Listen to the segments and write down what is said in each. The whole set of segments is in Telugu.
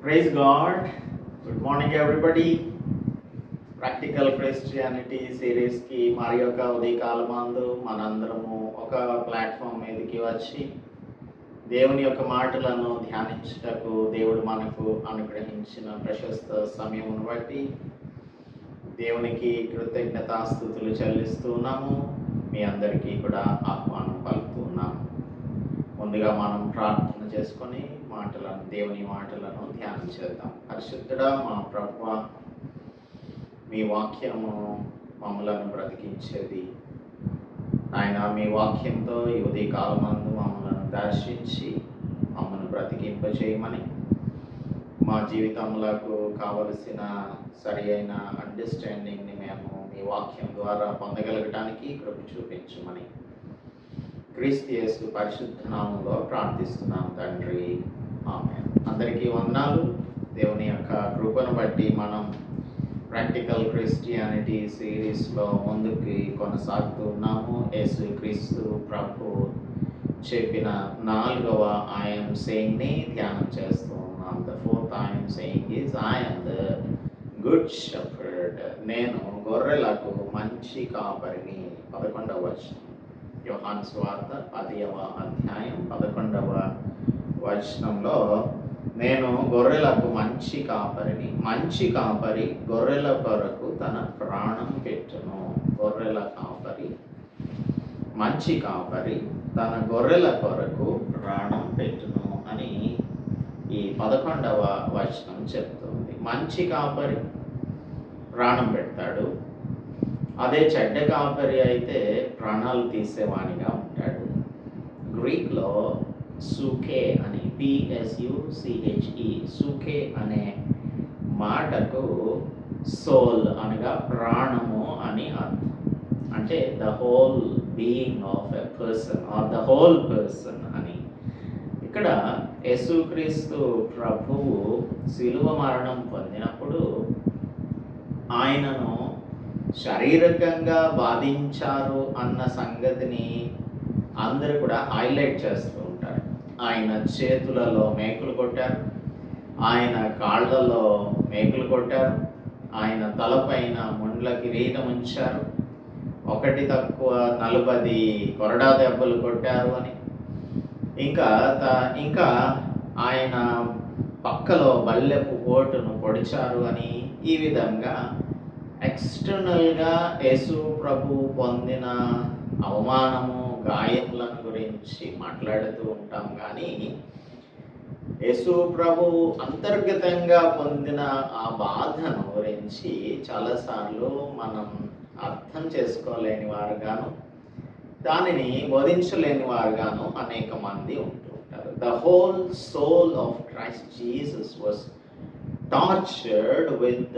Praise god good morning everybody practical Christianity సిరీస్కి మరి యొక్క ఉదయకాలమందు మనందరము ఒక ప్లాట్ఫామ్ మీదకి వచ్చి దేవుని యొక్క మాటలను ధ్యానించుటకు దేవుడు మనకు అనుగ్రహించిన ప్రశస్త సమయమును బట్టి దేవునికి కృతజ్ఞతాస్థుతులు చెల్లిస్తున్నాము మీ అందరికీ కూడా ఆహ్వానం పలుకుతున్నాము ముందుగా మనం ప్రార్థన చేసుకొని మాటలను దేవుని మాటలను ధ్యానం చేద్దాం. పరిశుద్ధుడా మా ప్రభు మీ వాక్యము మమ్మలను బ్రతికించేది. ఆయన మీ వాక్యంతో ఈ ఉదయ కాలమందు మమ్మలను దర్శించి మమ్మల్ని బ్రతికింపచేయమని మా జీవితములకు కావలసిన సరి అయిన అండర్స్టాండింగ్ని మేము మీ వాక్యం ద్వారా పొందగలగటానికి కృప చూపించమని క్రీస్తు యేసు పరిశుద్ధ నామంలో ప్రార్థిస్తున్నాం తండ్రి. ఆమె అందరికీ వందనాలు. దేవుని యొక్క కృపను బట్టి మనం ప్రాక్టికల్ క్రిస్టియానిటీ సిరీస్లో ముందుకి కొనసాగుతూ ఉన్నాము. యేసు క్రీస్తు ప్రభు చెప్పిన నాలుగవ ఐఎమ్ సేయింగ్ని ధ్యానం చేస్తూ ఉన్నాం. The fourth I am saying is I am the good shepherd నేను గొర్రెలకు మంచి కాపరిని. పదకొండవ వచనం. యోహాన్ స్వార్థ పదివ అధ్యాయం పదకొండవ వచనంలో నేను గొర్రెలకు మంచి కాపరిని మంచి కాపరి గొర్రెల కొరకు తన ప్రాణం పెట్టును. గొర్రెల కాపరి మంచి కాపరి తన గొర్రెల కొరకు ప్రాణం పెట్టును అని ఈ పదకొండవ వచనం చెప్తుంది. మంచి కాపరి ప్రాణం పెడతాడు. అదే చెడ్డ కాపరి అయితే ప్రాణాలు తీసేవానిగా ఉంటాడు. గ్రీక్లో సుఖే అని పిఎస్యుసిహెచ్ఈ సుఖే అనే మాటకు సోల్ అనగా ప్రాణము అని అర్థం. అంటే the whole being of a person or the whole person అని. ఇక్కడ యేసుక్రీస్తు ప్రభువు శిలువ మరణం పొందినప్పుడు ఆయనను శారీరకంగా బాధించారు అన్న సంగతిని అందరూ కూడా హైలైట్ చేస్తూ ఆయన చేతులలో మేకులు కొట్టారు. ఆయన కాళ్ళలో మేకులు కొట్టారు. ఆయన తలపైన ముండ్ల కిరీటం ఉంచారు. ఒకటి తక్కువ నలభది కొరడా దెబ్బలు కొట్టారు అని. ఇంకా త- ఇంకా ఆయన పక్కలో బల్లెపు ఓటును పొడిచారు అని. ఈ విధంగా ఎక్స్టర్నల్గా యేసు ప్రభు పొందిన అవమానము గాయములను గురించి మాట్లాడుతూ ఉంటాం కానీ యేసు ప్రభు అంతర్గతంగా పొందిన ఆ బాధను గురించి చాలాసార్లు మనం అర్థం చేసుకోలేని వారుగాను దానిని బోధించలేని వారుగాను అనేక మంది ఉంటూ ఉంటారు. The whole soul of Christ Jesus was tortured with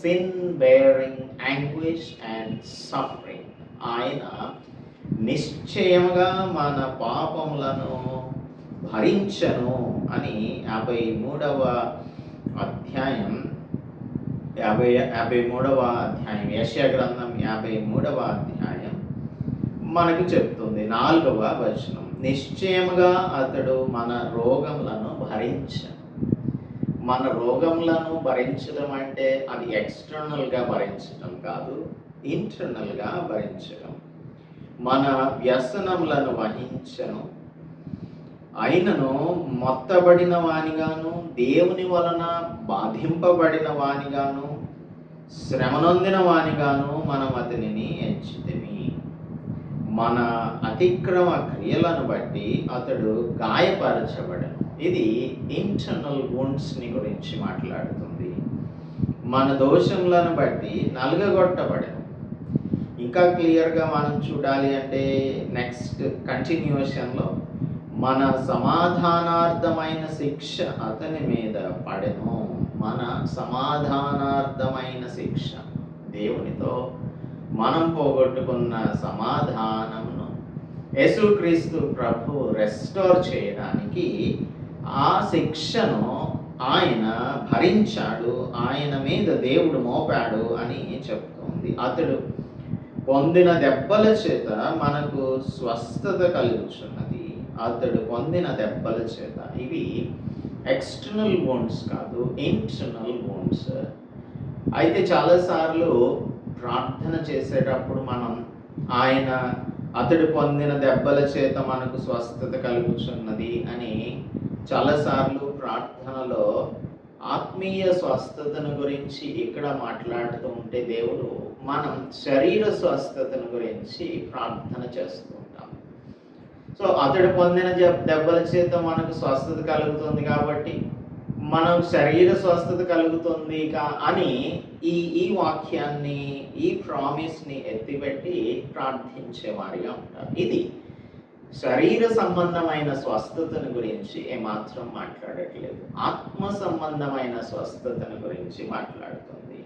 sin bearing anguish and suffering ఆయన నిశ్చయముగా మన పాపములను భరించను అని యాభై మూడవ అధ్యాయం యాభై యాభై మూడవ అధ్యాయం యశ్యా గ్రంథం యాభై మూడవ అధ్యాయం మనకు చెప్తుంది. నాలుగవ వచనం నిశ్చయముగా అతడు మన రోగములను భరించను. మన రోగములను భరించడం అంటే అది ఎక్స్టర్నల్గా భరించడం కాదు ఇంటర్నల్గా భరించడం మన వ్యసనములను వహించను. అయినను మొత్తబడిన వానిగాను దేవుని వలన బాధింపబడిన వానిగాను శ్రమనొందిన వానిగాను మనం అతనిని ఎంచితిమి. మన అతిక్రమ క్రియలను బట్టి అతడు గాయపరచబడను. ఇది ఇంటర్నల్ని గురించి మాట్లాడుతుంది. మన దోషములను బట్టి నలుగగొట్టబడను. ఇంకా క్లియర్గా మనం చూడాలి అంటే నెక్స్ట్ కంటిన్యూషన్లో మన సమాధానార్థమైన శిక్ష అతని మీద పడెను. మన సమాధానార్థమైన శిక్ష దేవునితో మనం పోగొట్టుకున్న సమాధానమును యేసుక్రీస్తు ప్రభు రెస్టోర్ చేయడానికి ఆ శిక్షను ఆయన భరించాడు. ఆయన మీద దేవుడు మోపాడు అని చెప్తోంది అతడు పొందిన దెబ్బల చేత మనకు స్వస్థత కలుగుతున్నది అతడు పొందిన దెబ్బల చేత. ఇవి ఎక్స్టర్నల్ బోన్స్ కాదు ఇంటర్నల్ బోన్స్ అయితే చాలాసార్లు ప్రార్థన చేసేటప్పుడు మనం ఆయన అతడు పొందిన దెబ్బల చేత మనకు స్వస్థత కలుగుతున్నది అని చాలాసార్లు ప్రార్థనలో ఆత్మీయ స్వస్థతను గురించి ఇక్కడ మాట్లాడుతూ ఉంటే దేవుడు మనం శరీర స్వస్థతను గురించి ప్రార్థన చేస్తూ ఉంటాం. సో అతడు పొందిన దెబ్బల చేత మనకు స్వస్థత కలుగుతుంది కాబట్టి మనం శరీర స్వస్థత కలుగుతుంది కా అని ఈ ఈ వాక్యాన్ని ఈ ప్రామిస్ని ఎత్తిపెట్టి ప్రార్థించేవారిగా ఉంటారు. ఇది శరీర సంబంధమైన స్వస్థతను గురించి ఏమాత్రం మాట్లాడట్లేదు. ఆత్మ సంబంధమైన స్వస్థతను గురించి మాట్లాడుతుంది.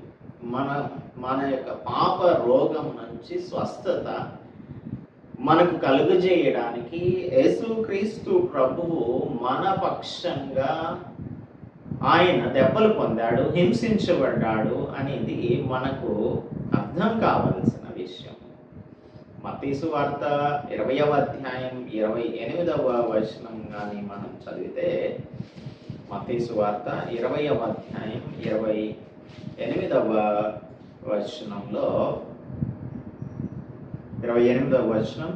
మన మన యొక్క పాప రోగం నుంచి స్వస్థత మనకు కలుగజేయడానికి యేసుక్రీస్తు ప్రభువు మన పక్షంగా ఆయన దెబ్బలు పొందాడు హింసించబడ్డాడు అనేది మనకు అర్థం కావాల్సింది. మతీసు వార్త ఇరవయవ అధ్యాయం ఇరవై ఎనిమిదవ వచనం కానీ మనం చదివితే మతీసు వార్త ఇరవయవ అధ్యాయం ఇరవై ఎనిమిదవ వచనంలో ఇరవై ఎనిమిదవ వచనం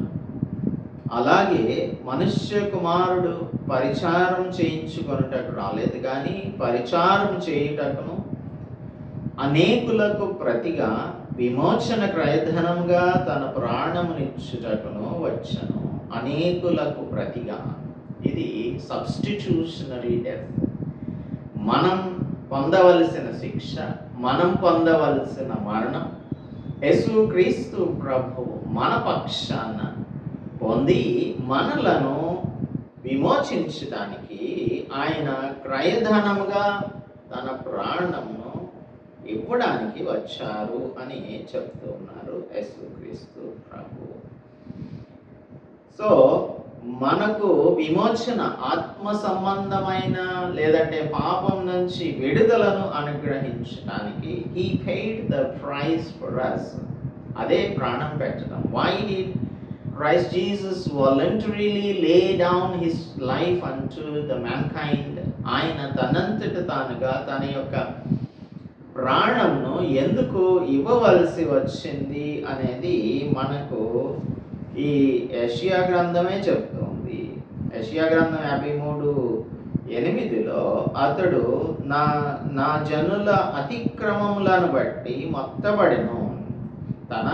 అలాగే మనుష్య కుమారుడు పరిచారం చేయించుకొనుటకు రాలేదు కానీ పరిచారం చేయుటకును అనేకులకు ప్రతిగా విమోచన క్రయధనంగా తన ప్రాణమునిచ్చుటకును వచ్చను. అనేకులకు ప్రతిగా. ఇది సబ్స్టిట్యూషనరీ డెత్ మనం పొందవలసిన శిక్ష మనం పొందవలసిన మరణం. యేసుక్రీస్తు ప్రభు మన పక్షాన పొంది మనలను విమోచించడానికి ఆయన క్రయధనముగా తన ప్రాణమును ఇవ్వడానికి వచ్చారు అని చెప్తూ ఉన్నారు యేసుక్రీస్తు ప్రభు. సో మనకు విమోచన ఆత్మ సంబంధమైన లేదంటే పాపం నుంచి విడుదలను అనుగ్రహించడానికి he paid the price for us అదే ప్రాణం పెట్టడం. Why did Christ Jesus voluntarily lay down his life unto the mankind. ఆయన తనంతట తానుగా తన యొక్క ప్రాణంను ఎందుకు ఇవ్వవలసి వచ్చింది అనేది మనకు ఈ యషియా గ్రంథమే చెప్తుంది. యషియా గ్రంథం యాభై మూడు ఎనిమిదిలో అతడు నా నా జనుల అతిక్రమములను బట్టి మొత్తబడిను. తన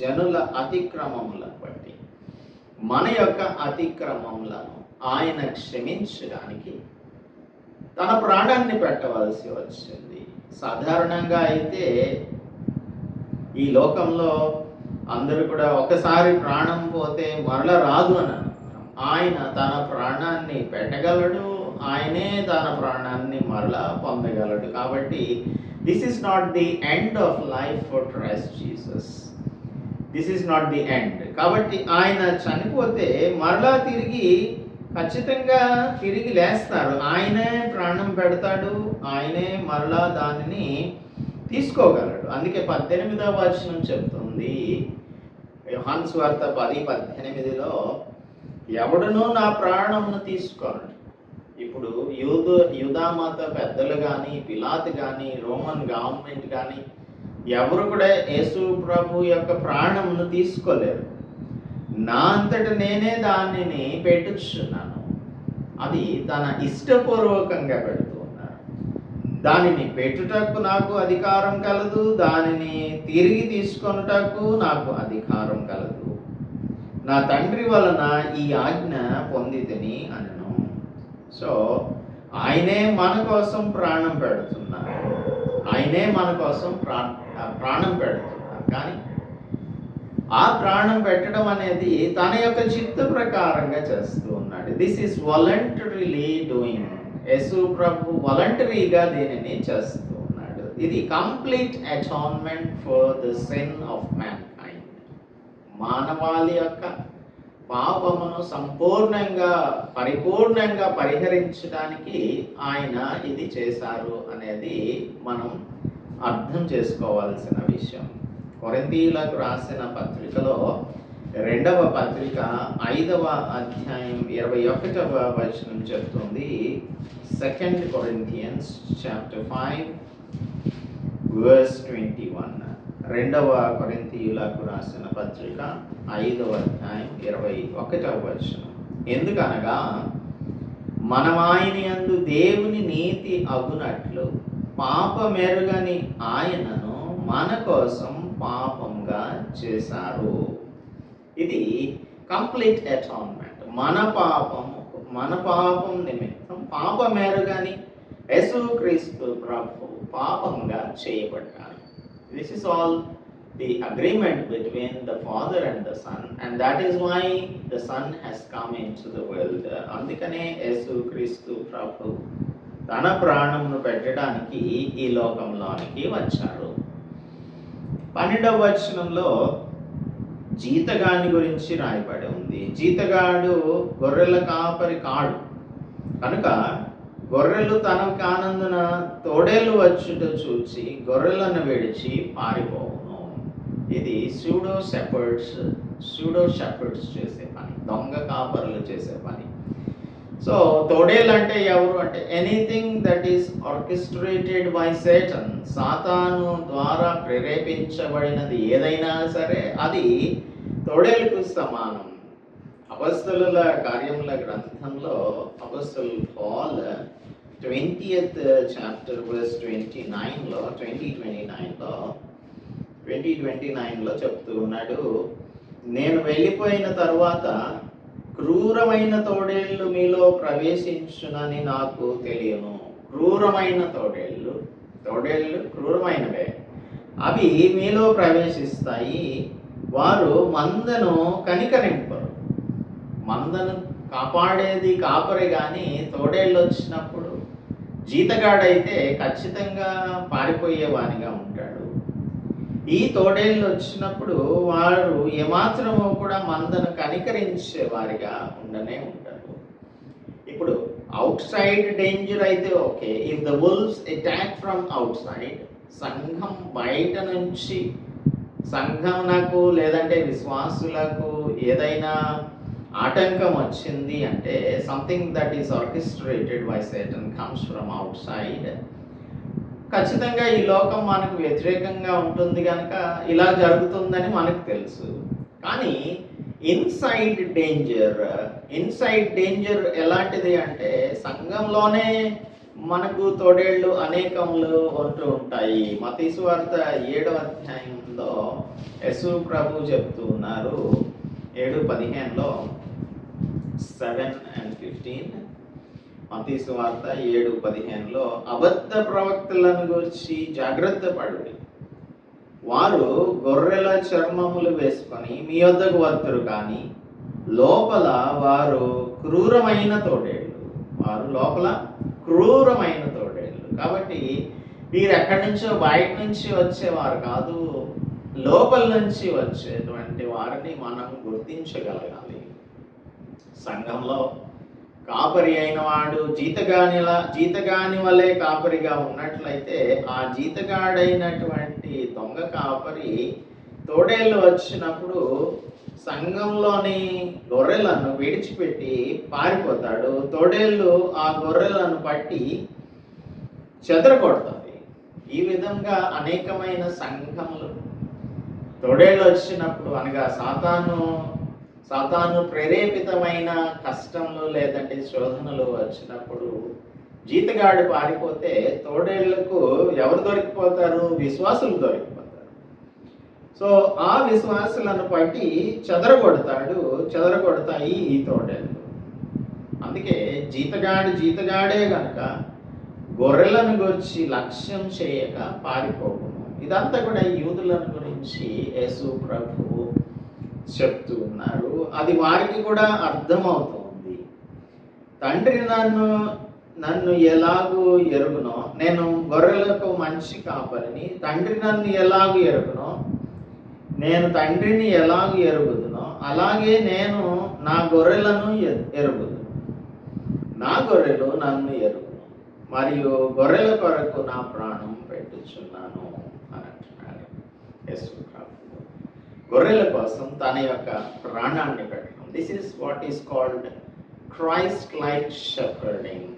జనుల అతిక్రమములను బట్టి. మన యొక్క అతిక్రమములను ఆయన క్షమించడానికి తన ప్రాణాన్ని పెట్టవలసి వచ్చింది. సాధారణంగా అయితే ఈ లోకంలో అందరూ కూడా ఒకసారి ప్రాణం పోతే మరల రాదు అని ఆయన తన ప్రాణాన్ని పెట్టగలడు ఆయనే తన ప్రాణాన్ని మరలా పొందగలడు. కాబట్టి this is not the end of life for Christ Jesus this is not the end కాబట్టి ఆయన చనిపోతే మరలా తిరిగి ఖచ్చితంగా తిరిగి లేస్తారు ఆయనే ప్రాణం పెడతాడు ఆయనే మరలా దానిని తీసుకోగలడు. అందుకే పద్దెనిమిదవ వచనం చెప్తుంది. యోహాన్స్ వార్త పది పద్దెనిమిదిలో ఎవడునూ నా ప్రాణమును తీసుకోను. ఇప్పుడు యూద యూదామాత పెద్దలు కానీ పిలాత్ కానీ రోమన్ గవర్నమెంట్ కానీ ఎవరు కూడా యేసు ప్రభు యొక్క ప్రాణమును తీసుకోలేరు. నా అంతట నేనే దానిని పెట్టుచున్నాను. అది తన ఇష్టపూర్వకంగా పెడుతూ దానిని పెట్టుటకు నాకు అధికారం కలదు దానిని తిరిగి తీసుకొనుటకు నాకు అధికారం కలదు. నా తండ్రి వలన ఈ ఆజ్ఞ పొందితిని అనను. సో ఆయనే మన కోసం ప్రాణం పెడుతున్నారు. ఆయనే మన కోసం ప్రాణం పెడుతున్నారు. కానీ ఆ ప్రాణం పెట్టడం అనేది తన యొక్క చిత్త ప్రకారంగా చేస్తూ ఉన్నాడు. దిస్ ఈస్ వాలంటరీలీ డూయింగ్ యేసు ప్రభు వాలంటరీగా దీనిని చేస్తూ ఉన్నాడు. ఇది complete atonement for the sin of man మానవాళి యొక్క పాపమును సంపూర్ణంగా పరిపూర్ణంగా పరిహరించడానికి ఆయన ఇది చేశారు అనేది మనం అర్థం చేసుకోవాల్సిన విషయం. కొరింతీయులకు రాసిన పత్రికలో రెండవ పత్రిక ఐదవ అధ్యాయం ఇరవై ఒకటవ వచనం చెప్తుంది. Second Corinthians chapter five verse twenty one రెండవ కొరింతీయులకు రాసిన పత్రిక ఐదవ అధ్యాయం ఇరవై ఒకటవ వచనం. ఎందుకనగా మనమాయన యందు దేవుని నీతి అగునట్లు పాపమెరుగని ఆయనను మన కోసం పాపంగా చేశారు. ఇది కంప్లీట్ అటాన్మెంట్ మన పాపము మన పాపం నిమిత్తం పాపమెరుగని యేసుక్రీస్తు ప్రభు పాపంగా చేయబడ్డారు this is all the agreement between the father and the son and that is why the son has come into the world అందుకనే యేసుక్రీస్తు ప్రభు తన ప్రాణమును పెట్టడానికి ఈ లోకంలోనికి వచ్చారు. పన్నెండవ వచనంలో జీతగాని గురించి రాయబడి ఉంది. జీతగాడు గొర్రెల కాపరి కాడు. కనుక గొర్రెలు తన కానందున తోడేలు వచ్చుట చూచి గొర్రెలను విడిచి పారిపోవును. ఇది సూడో షెపర్డ్స్ సూడో షెపర్డ్స్ చేసే పని దొంగ కాపరులు చేసే పని. సో తోడేల్ అంటే ఎవరు? అంటే anything that is orchestrated by Satan సాతాను ద్వారా ప్రేరేపించబడినది ఏదైనా సరే అది తోడేలకు సమానం. అపస్తుల కార్యముల గ్రంథంలో apostle Paul twentieth chapter verse twenty నైన్లో ట్వంటీ ట్వంటీ నైన్లో ట్వంటీ ట్వంటీ నైన్లో చెప్తూ ఉన్నాడు. నేను వెళ్ళిపోయిన తర్వాత క్రూరమైన తోడేళ్ళు మీలో ప్రవేశించునని నాకు తెలియను. క్రూరమైన తోడేళ్ళు తోడేళ్ళు క్రూరమైనవే. అవి మీలో ప్రవేశిస్తాయి. వారు మందను కనికరింపరు. మందను కాపాడేది కాపరే కానీ తోడేళ్ళు వచ్చినప్పుడు జీతగాడైతే ఖచ్చితంగా పారిపోయేవానిగా ఉంటాడు. ఈ తోడేళ్ళు వచ్చినప్పుడు వారు ఏమాత్రము కూడా మందను కనికరించే వారిగా ఉండనే ఉంటారు ఇప్పుడు అవుట్ సైడ్ డేంజర్ అయితే okay. If the wolves attack from outside సంఘం బయట నుంచి సంఘం నాకు లేదంటే విశ్వాసులకు ఏదైనా ఆటంకం వచ్చింది అంటే something that is orchestrated by Satan comes from outside ఖచ్చితంగా ఈ లోకం మనకు వ్యతిరేకంగా ఉంటుంది కనుక ఇలా జరుగుతుందని మనకు తెలుసు. కానీ ఇన్సైడ్ డేంజర్ ఇన్సైడ్ డేంజర్ ఎలాంటిది అంటే సంఘంలోనే మనకు తోడేళ్ళు అనేకములు ఉంటూ ఉంటాయి. మతీశ్వార్త ఏడవ అధ్యాయంలో యశు ప్రభు చెప్తూ ఉన్నారు. ఏడు పదిహేనులో సెవెన్ అండ్ ఫిఫ్టీన్ మతీసు వార్త ఏడు పదిహేనులో అబద్ధ ప్రవక్తలను గురించి జాగ్రత్త పడుడి. వారు గొర్రెల చర్మములు వేసుకొని మీ వద్దకు వస్తారు కానీ లోపల వారు క్రూరమైన తోడేళ్ళు. వారు లోపల క్రూరమైన తోడేళ్ళు. కాబట్టి వీరు ఎక్కడి నుంచో బయట నుంచి వచ్చేవారు కాదు లోపల నుంచి వచ్చేటువంటి వారిని మనం గుర్తించగలగాలి. సంఘంలో కాపరి అయిన వాడు జీతగానిలా జీతగాని వలె కాపరిగా ఉన్నట్లయితే ఆ జీతగాడైనటువంటి దొంగ కాపరి తోడేళ్ళు వచ్చినప్పుడు సంఘంలోని గొర్రెలను విడిచిపెట్టి పారిపోతాడు. తోడేళ్ళు ఆ గొర్రెలను పట్టి చెదరగొడుతుంది ఈ విధంగా అనేకమైన సంఘములు తోడేళ్ళు వచ్చినప్పుడు అనగా సాతాను సతాను ప్రేరేపితమైన కష్టంలో లేదంటే శోధనలు వచ్చినప్పుడు జీతగాడు పారిపోతే తోడేళ్ళకు ఎవరు దొరికిపోతారు? విశ్వాసులు దొరికిపోతారు. సో ఆ విశ్వాసులను పట్టి చెదరగొడతాడు చెదరగొడతాయి ఈ తోడేళ్ళు అందుకే జీతగాడు జీతగాడే గనక గొర్రెలను గురించి లక్ష్యం చేయక పారిపోకుండా ఇదంతా కూడా యూదులను గురించి యేసు ప్రభు చెప్తూ ఉన్నారు అది వారికి కూడా అర్థమవుతుంది. తండ్రి నన్ను నన్ను ఎలాగూ ఎరుగునో నేను గొర్రెలకు మంచి కాపరిని తండ్రి నన్ను ఎలాగూ ఎరుగునో నేను తండ్రిని ఎలాగ ఎరుగుదునో అలాగే నేను నా గొర్రెలను ఎరుగుదు ఎరుగుదును. నా గొర్రెలు నన్ను ఎరుగును. మరియు గొర్రెల కొరకు నా ప్రాణం పెట్టుచున్నాను అని అంటున్నాడు గొర్రెల కోసం తన యొక్క ప్రాణాన్ని పెట్టడం. This is what is called Christ like shepherding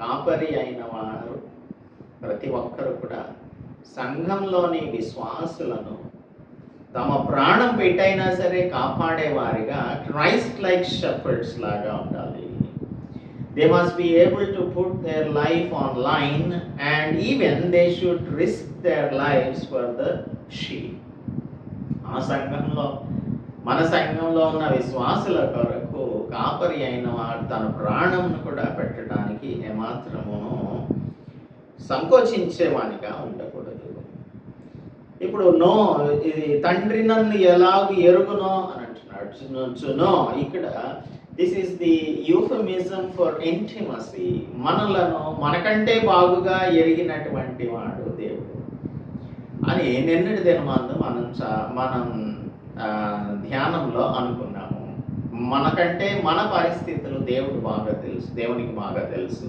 కాపరి అయిన వారు ప్రతి ఒక్కరు కూడా సంఘంలోని విశ్వాసులను తమ ప్రాణం పెట్టైనా సరే కాపాడేవారిగా క్రైస్ట్ లైక్ షెఫర్డ్స్ లాగా ఉండాలి. They must be able to put their life on line and even they should risk their lives for the sheep ఆ సంఘంలో మన సంఘంలో ఉన్న విశ్వాసుల కొరకు కాపరి అయిన వాడు తన ప్రాణంను కూడా పెట్టడానికి ఏమాత్రమును సంకోచించేవానిగా ఉండకూడదు. ఇప్పుడు నో ఇది తండ్రి నన్ను ఎలాగ ఎరుగునో అని అంటున్నాడు. నో ఇక్కడ this is the euphemism for intimacy మనలను మనకంటే బాగుగా ఎరిగినటువంటి వాడు దేవుడు. అని నిన్నటి దినమందు మనం చ మనం ధ్యానంలో అనుకున్నాము. మనకంటే మన పరిస్థితులు దేవుడు బాగా తెలుసు దేవునికి బాగా తెలుసు.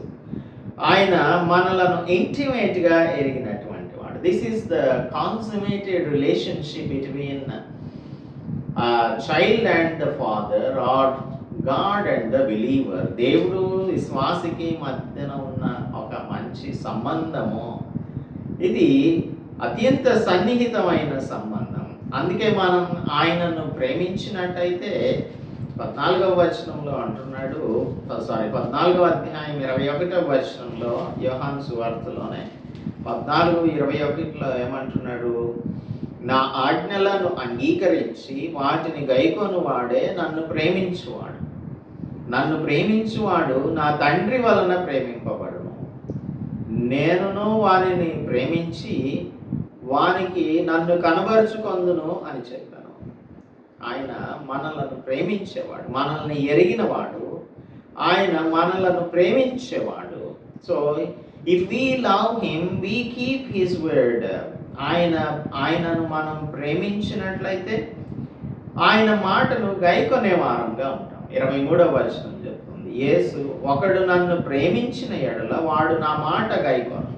ఆయన మనలను ఇంటిమేట్గా ఎరిగినటువంటి వాడు. This is the consummated relationship between child and the father or God and the believer దేవుడు విశ్వాసికి మధ్యన ఉన్న ఒక మంచి సంబంధము. ఇది అత్యంత సన్నిహితమైన సంబంధం. అందుకే మనం ఆయనను ప్రేమించినట్టయితే పద్నాలుగవ వచనంలో అంటున్నాడు సారీ పద్నాలుగవ అధ్యాయం ఇరవై ఒకటవ వచనంలో యోహాన్ సువార్తలోనే పద్నాలుగు ఇరవై ఒకటిలో ఏమంటున్నాడు నా ఆజ్ఞలను అంగీకరించి వాటిని గైకొని వాడే నన్ను ప్రేమించువాడు. నన్ను ప్రేమించువాడు నా తండ్రి వలన ప్రేమింపబడును. నేనును వారిని ప్రేమించి వానికి నన్ను కనబరుచుకొందును అని చెప్పాను. ఆయన మనలను ప్రేమించేవాడు మనల్ని ఎరిగినవాడు. ఆయన మనలను ప్రేమించేవాడు. So if we love him we keep his word ఆయన ఆయనను మనం ప్రేమించినట్లయితే ఆయన మాటను గైకొనే వారంగా ఉంటాం. ఇరవై మూడవ వచనం చెప్తుంది. యేసు ఒకడు నన్ను ప్రేమించిన ఎడల వాడు నా మాట గైకొను.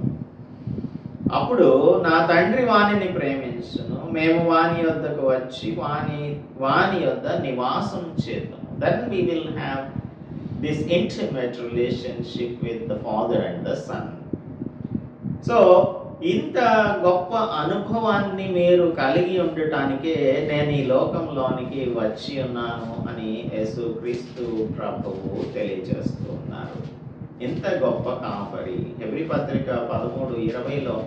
అప్పుడు నా తండ్రి వానిని ప్రేమించును. మేము వాని యొద్దకు వచ్చి వాని వాని యొద్ద నివాసం చేద్దాం then we will have this intimate relationship with the father and the son so ఇంత గొప్ప అనుభవాన్ని మీరు కలిగి ఉండటానికే నేను ఈ లోకంలోనికి వచ్చి ఉన్నాను అని యేసు క్రీస్తు ప్రభువు తెలియజేస్తూ ఉన్నారు. ఇంత గొప్ప కాపరి. హెబ్రి పత్రిక పదమూడు ఇరవైలో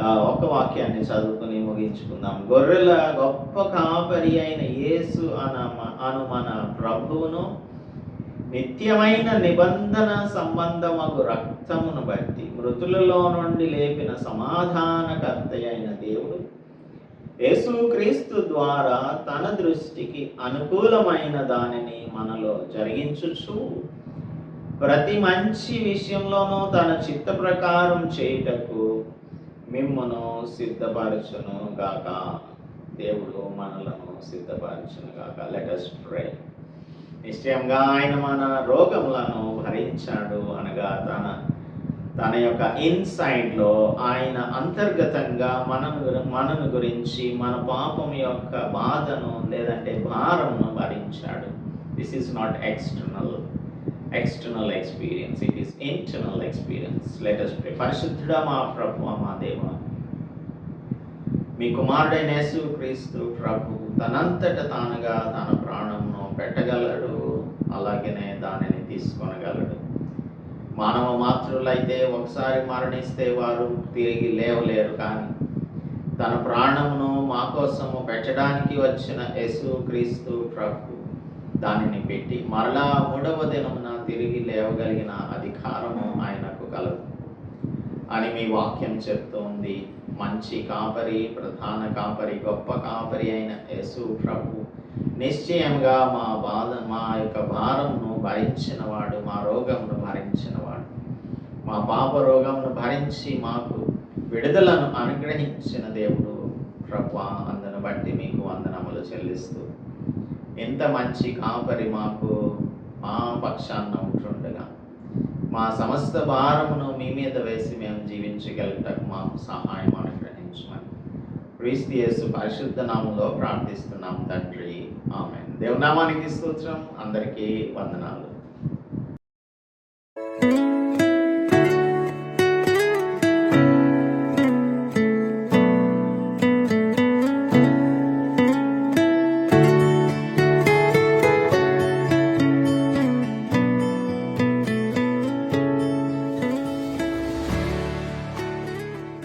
ఒక వాక్యాన్ని చదువుకుని ముగించుకుందాం. గొర్రెల గొప్ప కాపరి అయిన యేసు అన అను మన ప్రభువును నిత్యమైన నిబంధన సంబంధమగు రక్తమును బట్టి మృతులలో నుండి లేపిన సమాధానకర్త అయిన దేవుడు యేసుక్రీస్తు ద్వారా తన దృష్టికి అనుకూలమైన దానిని మనలో జరిగించుచు ప్రతి మంచి విషయంలోనూ తన చిత్త ప్రకారం చేయుటకు మిమ్మను సిద్ధపరచును గాక. దేవుడు మనలను సిద్ధపరచును గాక. లెటస్ ప్రే నిశ్చయంగా ఆయన మన రోగములను భరించాడు అనగా తన తన యొక్క ఇన్సైడ్లో ఆయన అంతర్గతంగా మనను మనను గురించి మన పాపం యొక్క బాధను లేదంటే భారమును భరించాడు. This is not external external experience it is internal experience let us pray పరిశుద్ధుడా మా ప్రభు మా దేవ. మీ కుమారుడైన యేసు క్రీస్తు ప్రభు తనంతట తానుగా తన ప్రాణంను పెట్టగలడు. అలాగనే దానిని తీసుకొనగలడు. మానవ మాతృలైతే ఒకసారి మరణిస్తే వారు తిరిగి లేవలేరు కానీ తన ప్రాణమును మా కోసము పెట్టడానికి వచ్చిన యేసు క్రీస్తు ప్రభు దానిని పెట్టి మరలా మూడవ దినమున తిరిగి లేవగలిగిన అధికారము ఆయనకు కలదు. అని మీ వాక్యం చెప్తోంది. మంచి కాపరి ప్రధాన కాపరి గొప్ప కాపరి అయిన యేసు ప్రభు. నిశ్చయంగా మా బాధ మా యొక్క భారంను భరించినవాడు మా రోగమును భరించినవాడు. మా పాప రోగమును భరించి మాకు విడుదలను అనుగ్రహించిన దేవుడు ప్రభు. అందును బట్టి మీకు వందనములు చెల్లిస్తూ ఎంత మంచి కాపరి మాకు మా పక్షాన్న ఉంటుండగా. మా సమస్త భారమును మీ మీద వేసి మేము జీవించగలుగుటకు మాకు సహాయం అనుగ్రహించమని క్రీస్తు యేసు పరిశుద్ధ నామంలో ప్రార్థిస్తున్నాం తండ్రి. ఆమె దేవునామానికి స్తోత్రం. అందరికీ వందనాలు.